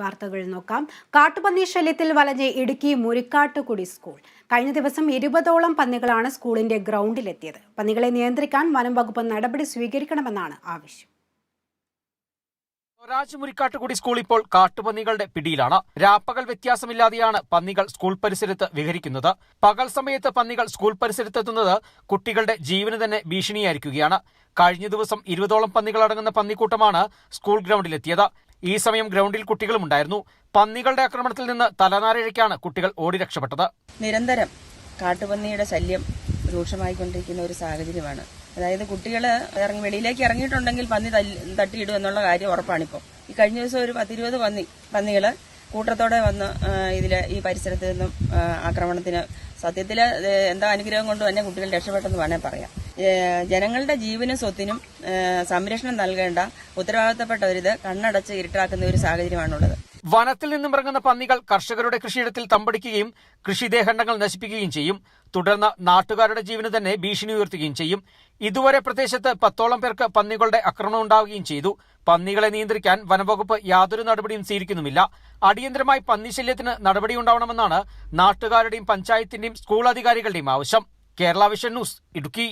വാർത്തകൾ നോക്കാം. കാട്ടുപന്നി ശല്യത്തിൽ വലഞ്ഞ് ഇടുക്കി മുരിക്കാട്ടുകുടി സ്കൂൾ. കഴിഞ്ഞ ദിവസം ഇരുപതോളം പന്നികളാണ് സ്കൂളിന്റെ ഗ്രൗണ്ടിലെത്തിയത്. പന്നികളെ നിയന്ത്രിക്കാൻ വനം വകുപ്പ് നടപടി സ്വീകരിക്കണമെന്നാണ് ആവശ്യം. സ്വരാജ് മുരിക്കാട്ടുകുടി സ്കൂൾ ഇപ്പോൾ കാട്ടുപന്നികളുടെ പിടിയിലാണ്. രാപ്പകൽ വ്യത്യാസമില്ലാതെയാണ് പന്നികൾ സ്കൂൾ പരിസരത്ത് വിഹരിക്കുന്നത്. പകൽ സമയത്ത് പന്നികൾ സ്കൂൾ പരിസരത്തെത്തുന്നത് കുട്ടികളുടെ ജീവന് തന്നെ ഭീഷണിയായിരിക്കുകയാണ്. കഴിഞ്ഞ ദിവസം ഇരുപതോളം പന്നികളടങ്ങുന്ന പന്നിക്കൂട്ടമാണ് സ്കൂൾ ഗ്രൗണ്ടിലെത്തിയത്. ഈ സമയം ഗ്രൗണ്ടിൽ കുട്ടികളും ഉണ്ടായിരുന്നു. പന്നികളുടെ ആക്രമണത്തിൽ നിന്ന് തലനാരിഴയ്ക്കാണ് കുട്ടികൾ ഓടി രക്ഷപ്പെട്ടത്. നിരന്തരം കാട്ടുപന്നിയുടെ ശല്യം രൂക്ഷമായിക്കൊണ്ടിരിക്കുന്ന ഒരു സാഹചര്യമാണ്. അതായത് കുട്ടികൾ ഇറങ്ങി വെളിയിലേക്ക് ഇറങ്ങിയിട്ടുണ്ടെങ്കിൽ പന്നി തട്ടിയിടും എന്നുള്ള കാര്യം ഉറപ്പാണിപ്പോൾ ഈ കഴിഞ്ഞ ദിവസം ഒരു പത്തിരുപത് പന്നി പന്നികൾ കൂട്ടത്തോടെ വന്ന് ഇതിലെ ഈ പരിസരത്ത് നിന്നും ആക്രമണത്തിന് സത്യത്തിൽ എന്താ അനുഗ്രഹം കൊണ്ട് തന്നെ കുട്ടികൾ രക്ഷപ്പെട്ടെന്ന് വേണേൽ പറയാം. ജനങ്ങളുടെ ജീവനും സ്വത്തിനും സംരക്ഷണം നൽകേണ്ട ഉത്തരവാദിത്തപ്പെട്ടവരിത് കണ്ണടച്ച് ഇരുട്ടാക്കുന്ന ഒരു സാഹചര്യമാണുള്ളത്. വനത്തിൽ നിന്നും ഇറങ്ങുന്ന പന്നികൾ കർഷകരുടെ കൃഷിയിടത്തിൽ തമ്പടിക്കുകയും കൃഷിദേഹണ്ഡങ്ങൾ നശിപ്പിക്കുകയും ചെയ്യും. തുടർന്ന് നാട്ടുകാരുടെ ജീവന് തന്നെ ഭീഷണി ഉയർത്തുകയും ചെയ്യും. ഇതുവരെ പ്രദേശത്ത് പത്തോളം പേർക്ക് പന്നികളുടെ ആക്രമണം ഉണ്ടാവുകയും ചെയ്തു. പന്നികളെ നിയന്ത്രിക്കാൻ വനംവകുപ്പ് യാതൊരു നടപടിയും സ്വീകരിക്കുന്നുമില്ല. അടിയന്തരമായി പന്നിശല്യത്തിന് നടപടിയുണ്ടാവണമെന്നാണ് നാട്ടുകാരുടെയും പഞ്ചായത്തിന്റെയും സ്കൂൾ അധികാരികളുടെയും ആവശ്യം. Kerala vision news Idukki.